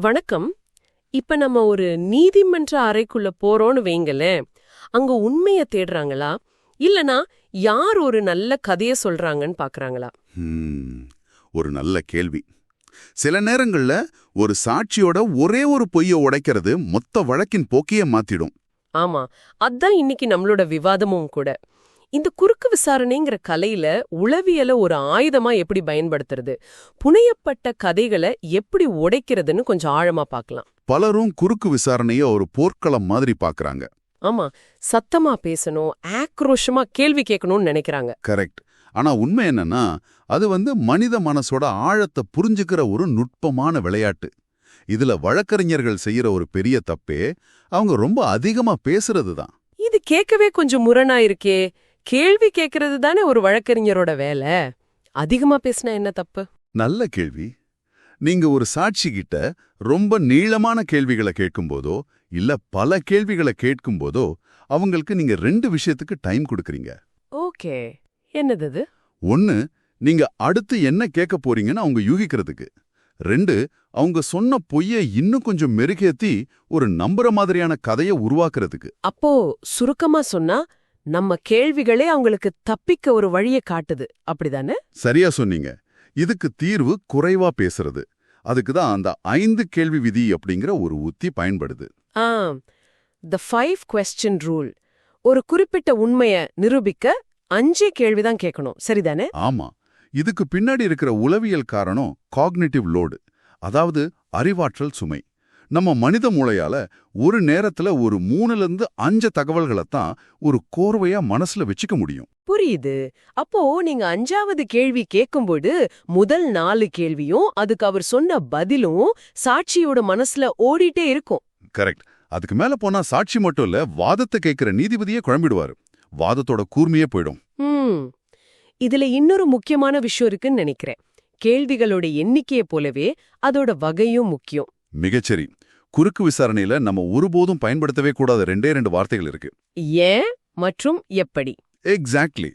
வணக்கம். இப்ப நம்ம ஒரு நீதிமன்ற அறைக்குள்ள போறோம்னு வைங்களேன் அங்க உண்மைய தேடுறாங்களா? இல்லனா யார் ஒரு நல்ல கதைய சொல்றாங்கன்னு பாக்குறாங்களா? ஒரு நல்ல கேள்வி. சில நேரங்கள்ல ஒரு சாட்சியோட ஒரே ஒரு பொய்ய உடைக்கிறது மொத்த வழக்கின் போக்கையே மாத்திடும். ஆமா. அதான் இன்னைக்கு நம்மளோட விவாதமும் கூட. இந்த குறுக்கு விசாரணைங்கிற கலையில உளவியல ஒரு ஆயுதமா எப்படி பயன்படுத்துறது? புனையப்பட்ட கதைகளை எப்படி உடைக்கிறதுன்னு கொஞ்சம் ஆழமா பார்க்கலாம். பலரும் குறுக்கு விசாரணைய ஒரு போர்க்களம் மாதிரி பாக்குறாங்க ஆமா சத்தமா பேசணும் ஆக்ரோஷமா கேள்வி கேட்கணும்னு நினைக்கிறாங்க. கரெக்ட். ஆனா உண்மை என்னன்னா அது வந்து மனித மனசோட ஆழத்தை புரிஞ்சுக்கிற ஒரு நுட்பமான விளையாட்டு. இதுல வழக்கறிஞர்கள் செய்யற ஒரு பெரிய தப்பே அவங்க ரொம்ப அதிகமா பேசுறது தான். இது கேட்கவே கொஞ்சம் முரணா இருக்கே கேள்வி கேட்கறது தானே ஒரு வழக்கறிஞரோட வேலை? அதிகமா பேசினா என்ன தப்பு? நல்ல கேள்வி. நீங்க ஒரு சாட்சி கிட்ட ரொம்ப நீளமான கேள்விகளை கேட்கும்போதோ இல்ல பல கேள்விகளை கேட்கும்போதோ அவங்களுக்கு நீங்க ரெண்டு விஷயத்துக்கு டைம் கொடுக்கறீங்க. ஓகே. என்னது ஒன்னு நீங்க அடுத்து என்ன கேட்க போறீங்கன்னு அவங்க யூகிக்கிறதுக்கு. ரெண்டு அவங்க சொன்ன பொய்யை இன்னும் கொஞ்சம் மெருகேத்தி ஒரு நம்புற மாதிரியான கதையை உருவாக்குறதுக்கு. அப்போ சுருக்கமா சொன்னா நம்ம கேள்விகளே அவங்களுக்கு தப்பிக்க ஒரு வழியை காட்டுது. அப்படிதானே? சரியா சொன்னீங்க. இதுக்கு தீர்வு குறைவா பேசுறது. அதுக்கு தான் அந்த ஐந்து கேள்வி விதி அப்படிங்கிற ஒரு உத்தி பயன்படுது. Ah the five question rule ஒரு குறிப்பிட்ட உண்மைய நிரூபிக்க அஞ்சே கேள்விதான் கேட்கணும். சரிதானே? ஆமா. இதுக்கு பின்னாடி இருக்கிற உளவியல் காரணம் காக்னிட்டிவ் லோடு அதாவது அறிவாற்றல் சுமை. நம்ம மனித மூளையால ஒரு நேரத்துல ஒரு மூணுல இருந்து அஞ்சு தகவல்களைத்தான் ஒரு கோர்வையா மனசுல வச்சுக்க முடியும். புரியுது. அப்போ நீங்க அஞ்சாவது கேள்வி கேட்கும்போது முதல் நாலு கேள்வியும் அதுக்கு அவர் சொன்ன பதிலும் சாட்சியோட மனசுல ஓடிட்டே இருக்கும். கரெக்ட். அதுக்கு மேல போனா சாட்சி மட்டும் இல்ல வாதத்தை கேட்கிற நீதிபதியே குழம்பிடுவாரு. வாதத்தோட கூர்மையே போயிடும். இதுல இன்னொரு முக்கியமான விஷயம் இருக்குன்னு நினைக்கிறேன். கேள்விகளோட எண்ணிக்கையை போலவே அதோட வகையும் முக்கியம். மிகச்சரி. குறுக்கு விசாரணையில நம்ம ஒருபோதும் பயன்படுத்தவே கூடாத ரெண்டே ரெண்டு வார்த்தைகள் இருக்கு. ஏன் மற்றும் எப்படி? எக்ஸாக்ட்லி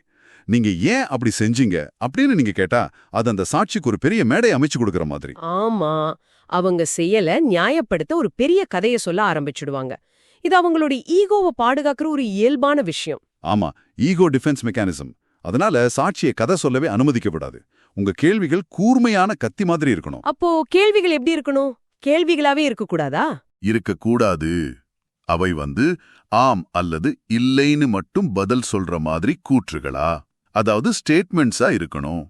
நீங்க ஏன் அப்படி செஞ்சீங்க அப்படின்னு நீங்க கேட்டா அது அந்த சாட்சிக்கு ஒரு பெரிய மேடை அமைச்சு கொடுக்கற மாதிரி. ஆமா. அவங்க செய்யல நியாயப்படுத்த ஒரு பெரிய கதைய சொல்ல ஆரம்பிச்சுடுவாங்க. இது அவங்களோட ஈகோவை பாதுகாக்கிற ஒரு இயல்பான விஷயம். ஆமா ஈகோ டிஃபென்ஸ் மெக்கானிசம். அதனால சாட்சியை கதை சொல்லவே அனுமதிக்கப்படாது உங்க கேள்விகள் கூர்மையான கத்தி மாதிரி இருக்கணும். அப்போ கேள்விகள் எப்படி இருக்கணும்? கேள்விகளாவே இருக்கக்கூடாதா? இருக்கக்கூடாது. அவை வந்து ஆம் அல்லது இல்லைன்னு மட்டும் பதில் சொல்ற மாதிரி கூற்றுகளா? அதாவது ஸ்டேட்மெண்ட்ஸா இருக்கணும்.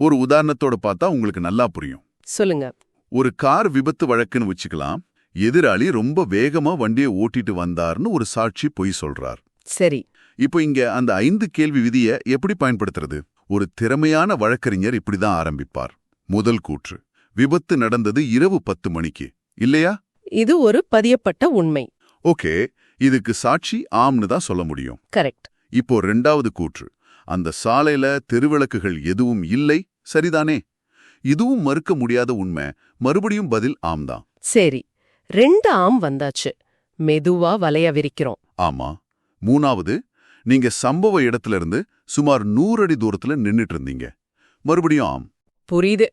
ஒரு உதாரணத்தோட பார்த்தா உங்களுக்கு நல்லா புரியும். சொல்லுங்க. ஒரு கார் விபத்து வழக்குன்னு வச்சுக்கலாம். எதிராளி ரொம்ப வேகமா வண்டியை ஓட்டிட்டு வந்தார்னு ஒரு சாட்சி பொய் சொல்றார். சரி. இப்போ இங்க அந்த ஐந்து கேள்வி விதிய எப்படி பயன்படுத்துறது? ஒரு திறமையான வழக்கறிஞர் இப்படிதான் ஆரம்பிப்பார். முதல் கூற்று. விபத்து நடந்தது இரவு பத்து மணிக்கு. இல்லையா? இது ஒரு பதியப்பட்ட உண்மை. ஓகே இதுக்கு சாட்சி ஆம்னு தான் சொல்ல முடியும். கரெக்ட். இப்போ ரெண்டாவது கூற்று. அந்த சாலையில தெருவிளக்குகள் எதுவும் இல்லை? சரிதானே? இதுவும் மறுக்க முடியாத உண்மை. மறுபடியும் பதில் ஆம் தான். சரி ரெண்டு ஆம் வந்தாச்சு. மெதுவா வலைய விரிக்கிறோம். ஆமா. மூணாவது நீங்க சம்பவ இடத்துல இருந்து சுமார் நூறு அடி தூரத்துல நின்னுட்டு இருந்தீங்க. மறுபடியும் ஆம். புரியுது.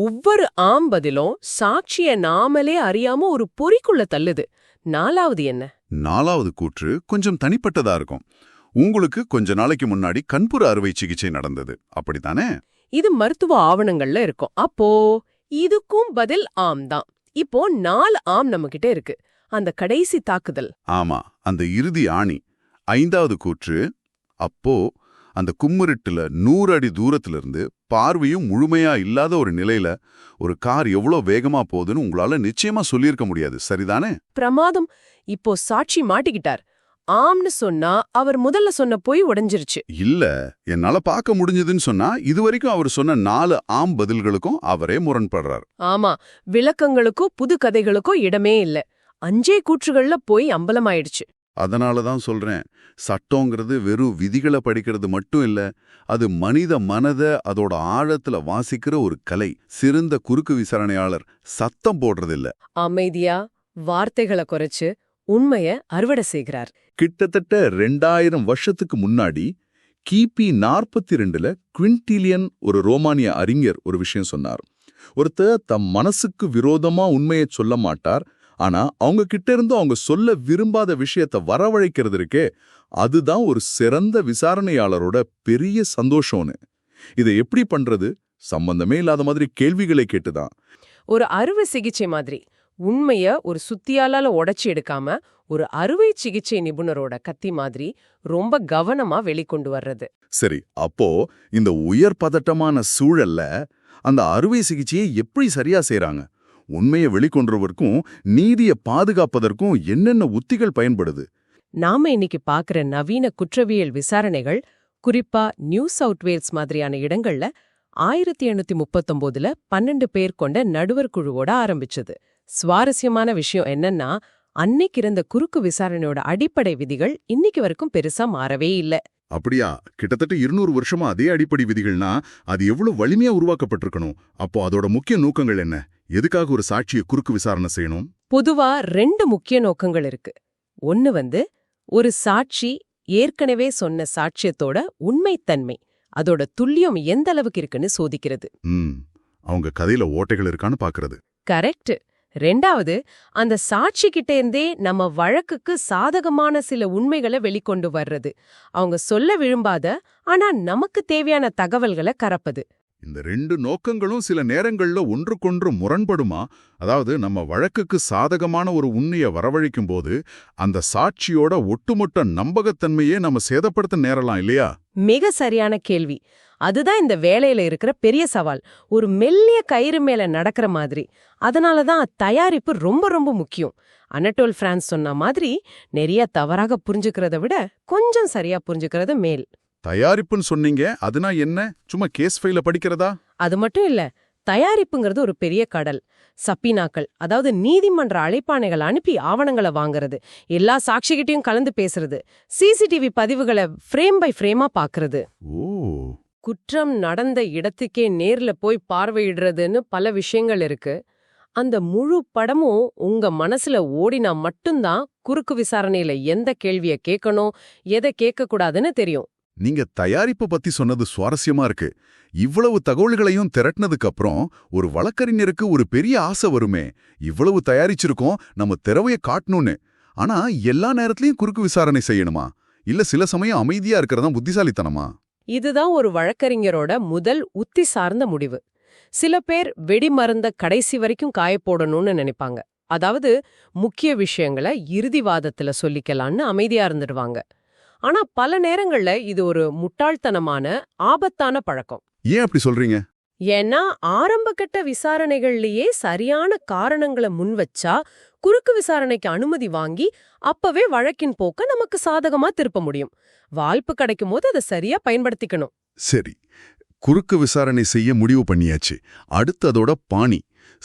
ஒவ்வொரு ஆம் பதிலும் சாட்சிய நாமலே அறியாம ஒரு பொறிக்குள்ள தள்ளுது. நாலாவது என்ன? நாலாவது கூற்று கொஞ்சம் தனிப்பட்டதா இருக்கும். உங்களுக்கு கொஞ்ச நாளைக்கு முன்னாடி கண்புற அறுவை சிகிச்சை நடந்தது. அப்படித்தானே? இது மருத்துவ ஆவணங்கள்ல இருக்கும். அப்போ இதுக்கும் பதில் ஆம் தான். இப்போ நாலு ஆம் நம்மகிட்ட இருக்கு. அந்த கடைசி தாக்குதல். ஆமா அந்த இறுதி ஆணி. ஐந்தாவது கூற்று அப்போ அந்த கும்மிருட்டுல நூறு அடி தூரத்துல இருந்து பார்வையும் முழுமையா இல்லாத ஒரு நிலையில ஒரு கார் எவ்வளோ வேகமா போகுதுன்னு உங்களால நிச்சயமா சொல்லியிருக்க முடியாது. சரிதானே? பிரமாதம். இப்போ சாட்சி மாட்டிக்கிட்டார். ஆம்னு சொன்னா அவர் முதல்ல சொன்ன பொய் உடைஞ்சிருச்சு. இல்ல என்னால பார்க்க முடிஞ்சதுன்னு சொன்னா இதுவரைக்கும் அவர் சொன்ன நாலு ஆம் பதில்களுக்கும் அவரே முரண்படுறார். ஆமா விளக்கங்களுக்கோ புது கதைகளுக்கோ இடமே இல்ல. அஞ்சே கூற்றுகள்ல போய் அம்பலமாயிடுச்சு. அதனால தான் சொல்றேன் சட்டங்கிறது வெறும் விதிகளை படிக்கிறது மட்டும் இல்ல அது மனித மனத அதோட ஆழத்துல வாசிக்கிற ஒரு கலை. சிறந்த குறுக்கு விசாரணையாளர் சத்தம் போடுறதில்ல. அமைதியா வார்த்தைகளை குறைச்சு உண்மைய அறுவடை செய்கிறார். கிட்டத்தட்ட ரெண்டாயிரம் வருஷத்துக்கு முன்னாடி கிபி நாற்பத்தி ரெண்டுல குவின்டிலியன் ஒரு ரோமானிய அறிஞர் ஒரு விஷயம் சொன்னார். ஒருத்தர் தம் மனசுக்கு விரோதமா உண்மையை சொல்ல மாட்டார் ஆனா அவங்க கிட்ட இருந்து அவங்க சொல்ல விரும்பாத விஷயத்த வரவழைக்கிறது இருக்கே அதுதான் ஒரு சிறந்த விசாரணையாளரோட பெரிய சந்தோஷம்னு. இதை எப்படி பண்றது? சம்பந்தமே இல்லாத மாதிரி கேள்விகளை கேட்டுதான். ஒரு அறுவை சிகிச்சை மாதிரி உண்மைய ஒரு சுத்தியாலால உடைச்சு எடுக்காம ஒரு அறுவை சிகிச்சை நிபுணரோட கத்தி மாதிரி ரொம்ப கவனமா வெளிக்கொண்டு வர்றது. சரி அப்போ இந்த உயர் பதட்டமான சூழல்ல அந்த அறுவை சிகிச்சையை எப்படி சரியா செய்றாங்க? உண்மையை வெளிக்கொண்டுவதற்கும் நீதியை பாதுகாப்பதற்கும் என்னென்ன உத்திகள் பயன்படுது? நாம இன்னைக்கு பாக்குற நவீன குற்றவியல் விசாரணைகள் குறிப்பா நியூ சவுத் வேல்ஸ் மாதிரியான இடங்கள்ல ஆயிரத்தி எண்ணூத்தி முப்பத்தொன்பதுல பன்னெண்டு பேர் கொண்ட நடுவர் குழுவோட ஆரம்பிச்சது. சுவாரஸ்யமான விஷயம் என்னன்னா அன்னைக்கு இருந்த குறுக்கு விசாரணையோட அடிப்படை விதிகள் இன்னைக்கு வரைக்கும் பெருசா மாறவே இல்ல. அப்படியா? கிட்டத்தட்ட இருநூறு வருஷமா அதே அடிப்படை விதிகள்னா அது எவ்வளவு வலிமையா உருவாக்கப்பட்டிருக்கணும்? அப்போ அதோட முக்கிய நோக்கங்கள் என்ன? எதுக்காக ஒரு சாட்சியை குறுக்கு விசாரணை செய்யணும்? பொதுவா ரெண்டு முக்கிய நோக்கங்கள் இருக்கு. ஒன்னு வந்து ஒரு சாட்சி ஏற்கனவே சொன்ன சாட்சியத்தோட உண்மைத்தன்மை அதோட துல்லியம் எந்த அளவுக்கு இருக்குன்னு சோதிக்கிறது. அவங்க கதையில ஓட்டைகள் இருக்கான்னு பாக்குறது. கரெக்ட் ரெண்டாவது அந்த சாட்சி கிட்ட இருந்தே நம்ம வழக்குக்கு சாதகமான சில உண்மைகளை வெளிக்கொண்டு வர்றது. அவங்க சொல்ல விரும்பாத ஆனா நமக்கு தேவையான தகவல்களை கறப்பது இந்த ரெண்டு நோக்கங்களும் சில நேரங்கள்ல ஒன்றுக்கொன்று முரண்படுமா? அதாவது நம்ம வழக்குக்கு சாதகமான ஒரு உண்மையை வரவழைக்கும் போது அந்த சாட்சியோட ஒட்டுமொத்த நம்பகத்தன்மையே நம்ம சேதப்படுத்த நேரலாம் இல்லையா? மிக சரியான கேள்வி. அதுதான் இந்த வேலையில இருக்கிற பெரிய சவால். ஒரு மெல்லிய கயிறு மேல நடக்கிற மாதிரி. அதனால தான் தயாரிப்பு ரொம்ப ரொம்ப முக்கியம். அனட்டோல் பிரான்ஸ் சொன்ன மாதிரி நிறைய தவறாக புரிஞ்சுக்கிறத விட கொஞ்சம் சரியா புரிஞ்சுக்கிறது மேல். தயாரிப்புன்னு சொன்னீங்க அதுனா என்ன? சும்மா கேஸ் ஃபைல படிக்கிறதா? அது மட்டும் இல்ல தயாரிப்புங்கிறது ஒரு பெரிய கடல். சப்பினாக்கள் அதாவது நீதிமன்ற அழைப்பாணைகள் அனுப்பி ஆவணங்களை வாங்குறது எல்லா சாட்சிகிட்டையும் கலந்து பேசுறது சிசிடிவி பதிவுகளை ஃப்ரேம் பை ஃப்ரேமா பாக்குறது. ஓ. குற்றம் நடந்த இடத்துக்கே நேர்ல போய் பார்வையிடுறதுன்னு பல விஷயங்கள் இருக்கு. அந்த முழு படமும் உங்க மனசுல ஓடினா மட்டும்தான் குறுக்கு விசாரணையில எந்த கேள்விய கேட்கணும் எதை கேட்க கூடாதுன்னு தெரியும். நீங்க தயாரிப்பு பத்தி சொன்னது சுவாரஸ்யமா இருக்கு. இவ்வளவு தகவல்களையும் திரட்டினதுக்கு அப்புறம் ஒரு வழக்கறிஞருக்கு ஒரு பெரிய ஆசை வருமே. இவ்வளவு தயாரிச்சிருக்கோம் நம்ம திறவைய காட்டணும்னு. ஆனா எல்லா நேரத்திலயும் குறுக்கு விசாரணை செய்யணுமா? இல்ல சில சமயம் அமைதியா இருக்கிறதா புத்திசாலித்தனமா? இதுதான் ஒரு வழக்கறிஞரோட முதல் உத்தி சார்ந்த முடிவு. சில பேர் வெடிமருந்த கடைசி வரைக்கும் காய போடணும்னு நினைப்பாங்க. அதாவது முக்கிய விஷயங்களை இறுதிவாதத்துல சொல்லிக்கலாம்னு அமைதியா இருந்துடுவாங்க. ஆனா பல நேரங்கள்ல இது ஒரு முட்டாள்தனமான ஆபத்தான பழக்கம். ஏன் அப்படி சொல்றீங்க? ஏன்னா ஆரம்பகட்ட விசாரணைகள்லயே சரியான காரணங்களை முன்வச்சா குறுக்கு விசாரணைக்கு அனுமதி வாங்கி அப்பவே வழக்கின் போக்க நமக்கு சாதகமா திருப்ப முடியும். வாய்ப்பு கிடைக்கும் போது அதை சரியா பயன்படுத்திக்கணும். சரி. குறுக்கு விசாரணை செய்ய முடிவு பண்ணியாச்சு. அடுத்து அதோட பாணி.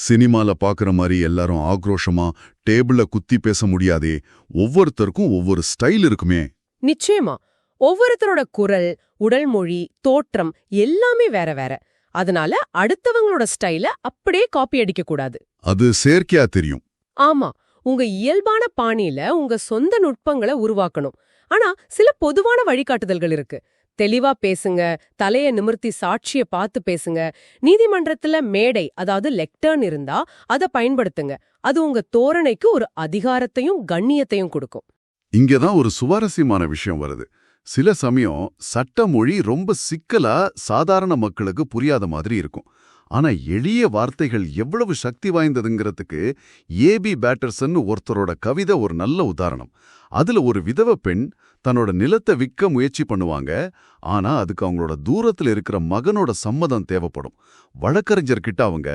சினிமால பாக்குற மாதிரி எல்லாரும் ஆக்ரோஷமா டேபிள்ல குத்தி பேச முடியாதே. ஒவ்வொருத்தருக்கும் ஒவ்வொரு ஸ்டைல் இருக்குமே. நிச்சயமா ஒவ்வொருத்தரோட குரல் உடல் மொழி தோற்றம் எல்லாமே வேற வேற. அதனால அடுத்தவங்களோட ஸ்டைல அப்படியே காப்பி அடிக்க கூடாது. அது செயற்கையா தெரியும். ஆமா உங்க இயல்பான பாணியில உங்க சொந்த நுட்பங்களை உருவாக்கணும். ஆனா சில பொதுவான வழிகாட்டுதல்கள் இருக்கு. தெளிவா பேசுங்க தலைய நிமிர்த்தி சாட்சிய பார்த்து பேசுங்க. நீதிமன்றத்துல மேடை அதாவது லெக்டர்ன் இருந்தா அத பயன்படுத்துங்க. அது உங்க தோரணைக்கு ஒரு அதிகாரத்தையும் கண்ணியத்தையும் கொடுக்கும். இங்கதான் ஒரு சுவாரஸ்யமான விஷயம் வருது. சில சமயம் சட்ட மொழி ரொம்ப சிக்கலா சாதாரண மக்களுக்கு புரியாத மாதிரி இருக்கும். ஆனா எளிய வார்த்தைகள் எவ்வளவு சக்தி வாய்ந்ததுங்கிறதுக்கு ஏபி பேட்டர்சன் ஒருத்தரோட கவிதை ஒரு நல்ல உதாரணம். அதுல ஒரு விதவ பெண் தன்னோட நிலத்தை விற்க முயற்சி பண்ணுவாங்க. ஆனா அதுக்கு அவங்களோட தூரத்துல இருக்கிற மகனோட சம்மதம் தேவைப்படும். வழக்கறிஞர்கிட்ட அவங்க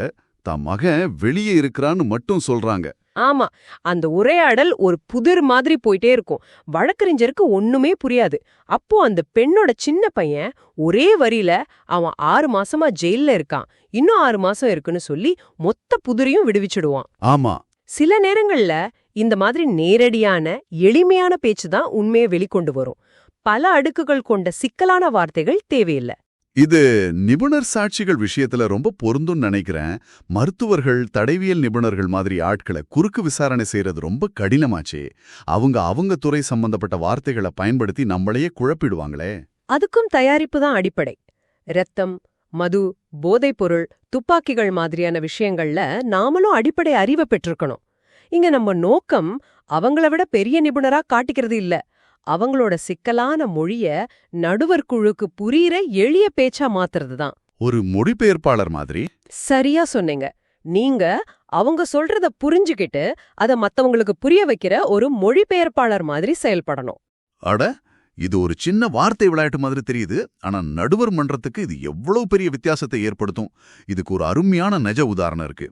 தான் மகன் வெளியே இருக்கிறான்னு மட்டும் சொல்றாங்க. ஆமா அந்த உரையாடல் ஒரு புதிர் மாதிரி போயிட்டே இருக்கும். வழக்கறிஞருக்கு ஒண்ணுமே புரியாது. அப்போ அந்த பெண்ணோட சின்ன பையன் ஒரே வரியில அவன் ஆறு மாசமா ஜெயில்ல இருக்கான். இன்னும் ஆறு மாசம் இருக்குன்னு சொல்லி மொத்த புதிரையும் விடுவிச்சிடுவான். ஆமா. சில நேரங்கள்ல இந்த மாதிரி நேரடியான எளிமையான பேச்சு தான் உண்மையை வெளிக்கொண்டு வரும். பல அடுக்குகள் கொண்ட சிக்கலான வார்த்தைகள் தேவையில்லை. இது நிபுணர் சாட்சிகள் விஷயத்துல ரொம்ப பொருந்தும் நினைக்கிறேன். மருத்துவர்கள் தடைவியல் நிபுணர்கள் மாதிரி ஆட்களை குறுக்கு விசாரணை செய்யறது ரொம்ப கடினமாச்சே. அவங்க அவங்க துறை சம்பந்தப்பட்ட வார்த்தைகளை பயன்படுத்தி நம்மளையே குழப்பிடுவாங்களே. அதுக்கும் தயாரிப்பு தான் அடிப்படை. இரத்தம் மது போதைப்பொருள் துப்பாக்கிகள் மாதிரியான விஷயங்கள்ல நாமளும் அடிப்படை அறிவை பெற்றிருக்கணும். இங்க நம்ம நோக்கம் அவங்கள விட பெரிய நிபுணரா காட்டிக்கிறது இல்ல. அவங்களோட சிக்கலான மொழிய நடுவர் குழுக்கு புரியிற எளிய பேச்சா மாத்துறது தான் ஒரு மொழிபெயர்ப்பாளர் மாதிரி? சரியா சொன்னீங்க. நீங்க அவங்க சொல்றத புரிஞ்சுகிட்டு அத மத்தவங்களுக்கு புரிய வைக்கிற ஒரு மொழிபெயர்ப்பாளர் மாதிரி செயல்படணும். அட இது ஒரு சின்ன வார்த்தை விளையாட்டு மாதிரி தெரியுது. ஆனா நடுவர் மன்றத்துக்கு இது எவ்வளவு பெரிய வித்தியாசத்தை ஏற்படுத்தும்? இதுக்கு ஒரு அருமையான நெஜ உதாரணம் இருக்கு.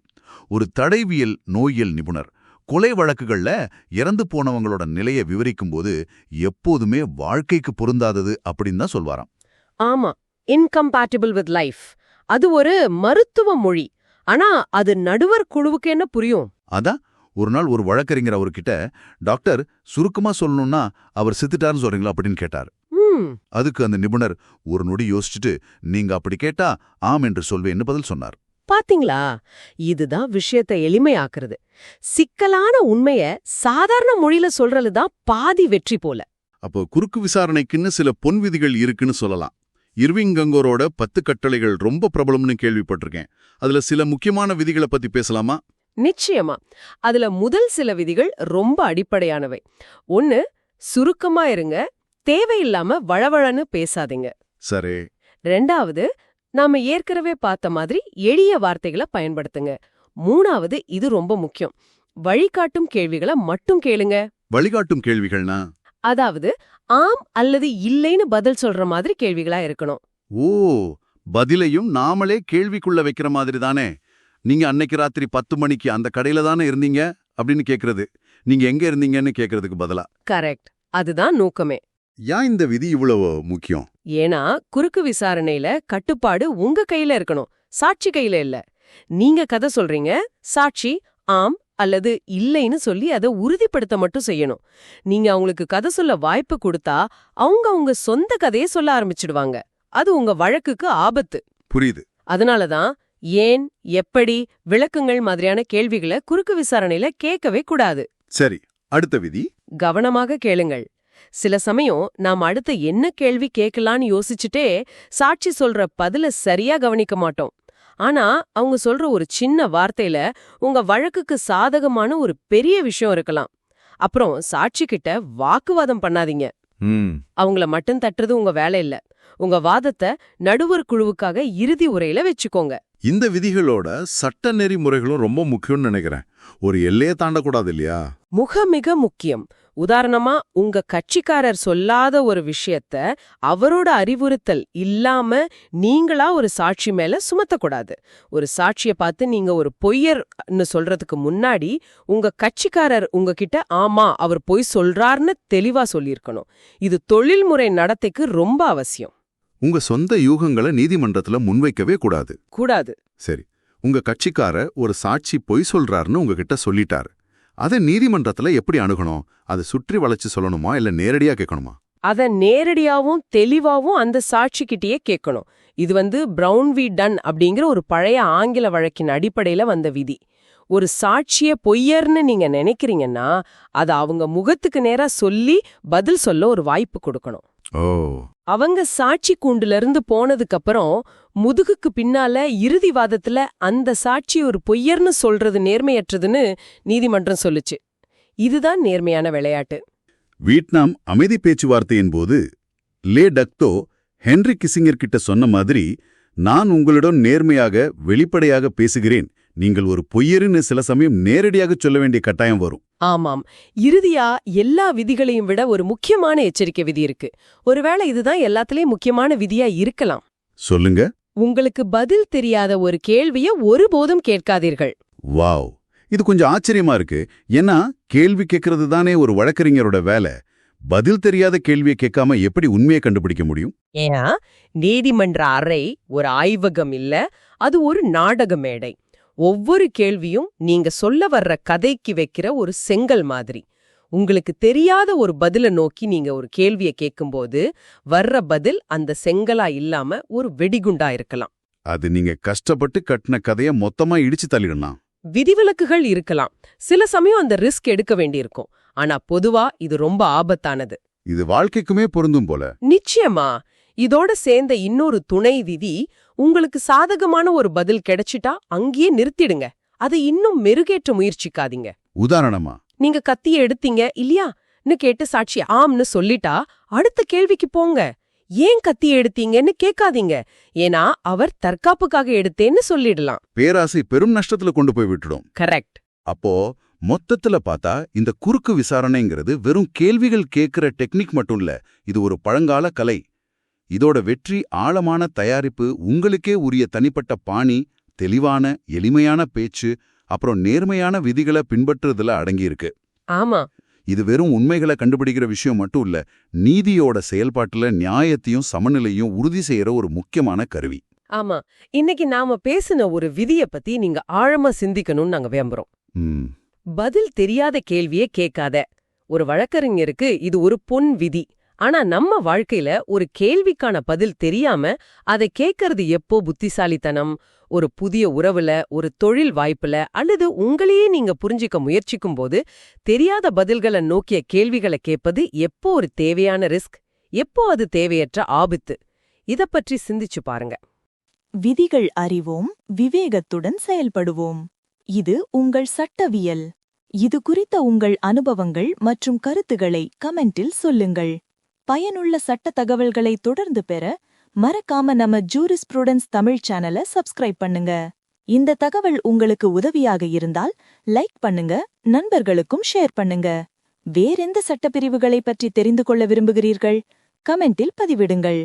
ஒரு தடைவியல் நோயியல் நிபுணர். கொலை வழக்குகள்ல இறந்து போனவங்களோட நிலையை விவரிக்கும்போது எப்போதுமே வாழ்க்கைக்கு பொருந்தாதது அப்படின்னு தான் சொல்வாராம். ஆமா இன்கம்பேட்டிபிள் வித் லைஃப் அது ஒரு மருத்துவ மொழி. ஆனா அது நடுவர் குழுவுக்கு என்ன புரியும்? அதான் ஒரு நாள் ஒரு வழக்கறிஞர் அவர்கிட்ட டாக்டர் சுருக்கமா சொல்லணும்னா அவர் செத்துட்டாருன்னு சொல்றீங்களா? அப்படின்னு கேட்டார். அதுக்கு அந்த நிபுணர் ஒரு நொடி யோசிச்சுட்டு நீங்க அப்படி கேட்டா ஆம் என்று சொல்வேன்னு பதில் சொன்னார். பாத்தீங்களா? இதுதான் விஷயத்தை எளிமையாக்குறது. சிக்கலான உண்மைய சாதாரண மொழியில சொல்றது தான் பாதி வெற்றி போல. அப்போ குறுக்கு விசாரணைக்குன்னு சில பொன் விதிகள் இருக்குன்னு சொல்லலாம். இர்விங் கங்கோரோட பத்து கட்டளைகள் ரொம்ப பிரபலம்னு கேள்விப்பட்டிருக்கேன். அதுல சில முக்கியமான விதிகளை பத்தி பேசலாமா? நிச்சயமா. அதுல முதல் சில விதிகள் ரொம்ப அடிப்படையானவை. ஒன்னு சுருக்கமா இருங்க தேவையில்லாம வழவழன்னு பேசாதீங்க. சரி. ரெண்டாவது நாம ஏற்கனவே பார்த்த மாதிரி எளிய வார்த்தைகளை பயன்படுத்துங்க. மூணாவது இது ரொம்ப முக்கியம். வழிகாட்டும் கேள்விகளை மட்டும் கேளுங்க. வழிகாட்டும் கேள்விகள்னா? அதாவது ஆம் அல்லது இல்லைன்னு பதில் சொல்ற மாதிரி கேள்விகளா இருக்கணும். ஓ பதிலையும் நாமளே கேள்விக்குள்ள வைக்கிற மாதிரி தானே? நீங்க அன்னைக்கு ராத்திரி பத்து மணிக்கு அந்த கடையில தானே இருந்தீங்க? அப்படின்னு கேக்குறது. நீங்க எங்க இருந்தீங்கன்னு கேக்குறதுக்கு பதிலா? கரெக்ட். அதுதான் நோக்கமே. ஏன் இந்த விதி இவ்வளவு முக்கியம்? ஏன்னா குறுக்கு விசாரணையில கட்டுப்பாடு உங்க கையில இருக்கணும். சாட்சி கையில இல்ல. நீங்க கதை சொல்றீங்க சாட்சி ஆம் அல்லது இல்லைன்னு சொல்லி அதை உறுதிப்படுத்த மட்டும் செய்யணும். நீங்க அவங்களுக்கு கதை சொல்ல வாய்ப்பு கொடுத்தா அவங்க அவங்க சொந்த கதையை சொல்ல ஆரம்பிச்சிடுவாங்க. அது உங்க வழக்குக்கு ஆபத்து. புரியுது. அதனாலதான் ஏன் எப்படி விளக்கங்கள் மாதிரியான கேள்விகளை குறுக்கு விசாரணையில கேட்கவே கூடாது. சரி அடுத்த விதி? கவனமாக கேளுங்கள். சில சமயம் நாம் அடுத்த என்ன கேள்வி கேட்கலான்னு யோசிச்சுட்டே சாட்சி சொல்ற பதில சரியா கவனிக்க மாட்டோம். ஆனா அவங்க சொல்ற ஒரு சின்ன வார்த்தையில உங்க வழக்குக்கு சாதகமான ஒரு பெரிய விஷயம் இருக்கலாம். அப்புறம் சாட்சி கிட்ட வாக்குவாதம் பண்ணாதீங்க. அவங்கள மட்டும் தட்டுறது உங்க வேலை இல்ல. உங்க வாதத்தை நடுவர் குழுவுக்காக இறுதி உரையில வச்சுக்கோங்க. இந்த விதிகளோட சட்ட நெறிமுறைகளும் ரொம்ப முக்கியம்னு நினைக்கிறேன். ஒரு எல்லையை தாண்டக்கூடாது இல்லையா முக மிக முக்கியம். உதாரணமா உங்க கட்சிக்காரர் சொல்லாத ஒரு விஷயத்த அவரோட அறிவுறுத்தல் இல்லாம நீங்களா ஒரு சாட்சி மேல சுமத்தக்கூடாது. ஒரு சாட்சிய பார்த்து நீங்க ஒரு பொய்யர்னு சொல்றதுக்கு முன்னாடி உங்க கட்சிக்காரர் உங்ககிட்ட ஆமா அவர் பொய் சொல்றார்னு தெளிவா சொல்லியிருக்கணும். இது தொழில்முறை நடத்தைக்கு ரொம்ப அவசியம். உங்க சொந்த யூகங்களை நீதிமன்றத்துல முன்வைக்கவே கூடாது. கூடாது. சரி உங்க கட்சிக்கார ஒரு சாட்சி பொய் சொல்றாருன்னு உங்ககிட்ட சொல்லிட்டாரு. அதை நீதிமன்றத்துல எப்படி அணுகணும்? அதை சுற்றி வளைச்சு சொல்லணுமா? இல்ல நேரடியா கேட்கணுமா? அத நேரடியாவும் தெளிவாவும் அந்த சாட்சிக்கிட்டயே கேட்கணும். இது வந்து பிரவுன் வி டன் அப்படிங்கிற ஒரு பழைய ஆங்கில வழக்கின் அடிப்படையில வந்த விதி. ஒரு சாட்சிய பொய்யர்னு நீங்க நினைக்கிறீங்கன்னா அத அவங்க முகத்துக்கு நேரா சொல்லி பதில் சொல்ல ஒரு வாய்ப்பு கொடுக்கணும். அவங்க சாட்சி கூண்டுல இருந்து போனதுக்கு அப்புறம் முதுகுக்கு பின்னால இறுதி வாதத்துல அந்த சாட்சி ஒரு பொய்யர்னு சொல்றது நேர்மையற்றதுன்னு நீதிமன்றம் சொல்லுச்சு. இதுதான் நேர்மையான விளையாட்டு. வியட்நாம் அமைதி பேச்சுவார்த்தையின் போது லே டக்தோ ஹென்ரி கிசிங்கர் கிட்ட சொன்ன மாதிரி நான் உங்களிடம் நேர்மையாக வெளிப்படையாக பேசுகிறேன். நீங்கள் ஒரு பொய்யருன்னு சில சமயம் நேரடியாக சொல்ல வேண்டிய கட்டாயம் வரும். ஆமாம். இறுதியா எல்லா விதிகளையும் விட ஒரு முக்கியமான எச்சரிக்கை விதி இருக்கு. ஒருவேளை இதுதான் எல்லாத்துலயும் முக்கியமான விதியா இருக்கலாம். சொல்லுங்க. உங்களுக்கு பதில் தெரியாத ஒரு கேள்விய ஒருபோதும் கேட்காதீர்கள். வாவ். இது கொஞ்சம் ஆச்சரியமா இருக்கு. ஏன்னா கேள்வி கேட்கறது தானே ஒரு வழக்கறிஞரோட வேலை. பதில் தெரியாத கேள்வியை கேட்காம எப்படி உண்மையை கண்டுபிடிக்க முடியும்? ஏன்னா நீதிமன்ற அறை ஒரு ஆய்வகம் இல்ல அது ஒரு நாடக மேடை. ஒவ்வொரு கேள்வியும் நீங்க சொல்ல வர்ற கதைக்கு வைக்கிற ஒரு செங்கல் மாதிரி. உங்களுக்கு தெரியாத ஒரு பதில நோக்கி நீங்க ஒரு கேள்வியை கேட்கும்போது வர்ற பதில் அந்த செங்கலா இல்லாம ஒரு வெடிகுண்டா இருக்கலாம். அது நீங்க கஷ்டப்பட்டு கட்டின கதைய மொத்தமா இடிச்சு தள்ளிடலாம் விதிவிலக்குகள் இருக்கலாம். சில சமயம் அந்த ரிஸ்க் எடுக்க வேண்டியிருக்கும். ஆனா பொதுவா இது ரொம்ப ஆபத்தானது. இது வாழ்க்கைக்குமே பொருந்தும் போல. நிச்சயமா. இதோட சேர்ந்த இன்னொரு துணை விதி உங்களுக்கு சாதகமான ஒரு பதில் கிடைச்சிட்டா அங்கேயே நிறுத்திடுங்க. அதை இன்னும் மெருகேற்ற முயற்சிக்காதீங்க. உதாரணமா? நீங்க கத்திய எடுத்தீங்க இல்லையான்னு கேட்டு சாட்சி ஆம்னு சொல்லிட்டா அடுத்த கேள்விக்கு போங்க. ஏன் கத்திய எடுத்தீங்கன்னு கேட்காதீங்க. ஏன்னா அவர் தற்காப்புக்காக எடுத்தேன்னு சொல்லிடலாம். பேராசை பெரும் நஷ்டத்துல கொண்டு போய் விட்டுடும். கரெக்ட். அப்போ மொத்தத்துல பார்த்தா இந்த குறுக்கு விசாரணைங்கிறது வெறும் கேள்விகள் கேட்கிற டெக்னிக் மட்டும் இல்ல. இது ஒரு பழங்கால கலை. இதோட வெற்றி ஆழமான தயாரிப்பு உங்களுக்கே உரிய தனிப்பட்ட பாணி தெளிவான எளிமையான பேச்சு அப்புறம் நேர்மையான விதிகளை பின்பற்றுறதுல அடங்கியிருக்கு. ஆமா. இது வெறும் உண்மைகளை கண்டுபிடிக்கிற விஷயம் மட்டும் இல்ல நீதியோட செயல்பாட்டுல நியாயத்தையும் சமநிலையும் உறுதி செய்யற ஒரு முக்கியமான கருவி. ஆமா. இன்னைக்கு நாம பேசின ஒரு விதிய பத்தி நீங்க ஆழமா சிந்திக்கணும்னு நாங்க விரும்புறோம். ம். பதில் தெரியாத கேள்வியே கேட்காத ஒரு வழக்கறிஞருக்கு இது ஒரு பொன் விதி. ஆனா நம்ம வாழ்க்கையில ஒரு கேள்விக்கான பதில் தெரியாம அதை கேட்கறது எப்போ புத்திசாலித்தனம்? ஒரு புதிய உறவுல ஒரு தொழில் வாய்ப்புல அல்லது உங்களையே நீங்க புரிஞ்சிக்க முயற்சிக்கும் போது தெரியாத பதில்களை நோக்கிய கேள்விகளை கேட்பது எப்போ ஒரு தேவையான ரிஸ்க்? எப்போ அது தேவையற்ற ஆபத்து? இத பற்றி சிந்திச்சு பாருங்க. விதிகள் அறிவோம் விவேகத்துடன் செயல்படுவோம். இது உங்கள் சட்டவியல். இது குறித்த உங்கள் அனுபவங்கள் மற்றும் கருத்துகளை கமெண்டில் சொல்லுங்கள். பயனுள்ள சட்ட தகவல்களை தொடர்ந்து பெற மறக்காம நம்ம ஜூரிஸ் ப்ரூடன்ஸ் தமிழ் சேனலை சப்ஸ்கிரைப் பண்ணுங்க. இந்த தகவல் உங்களுக்கு உதவியாக இருந்தால் லைக் பண்ணுங்க நண்பர்களுக்கும் ஷேர் பண்ணுங்க. வேறெந்த சட்டப்பிரிவுகளை பற்றி தெரிந்து கொள்ள விரும்புகிறீர்கள்? கமெண்டில் பதிவிடுங்கள்.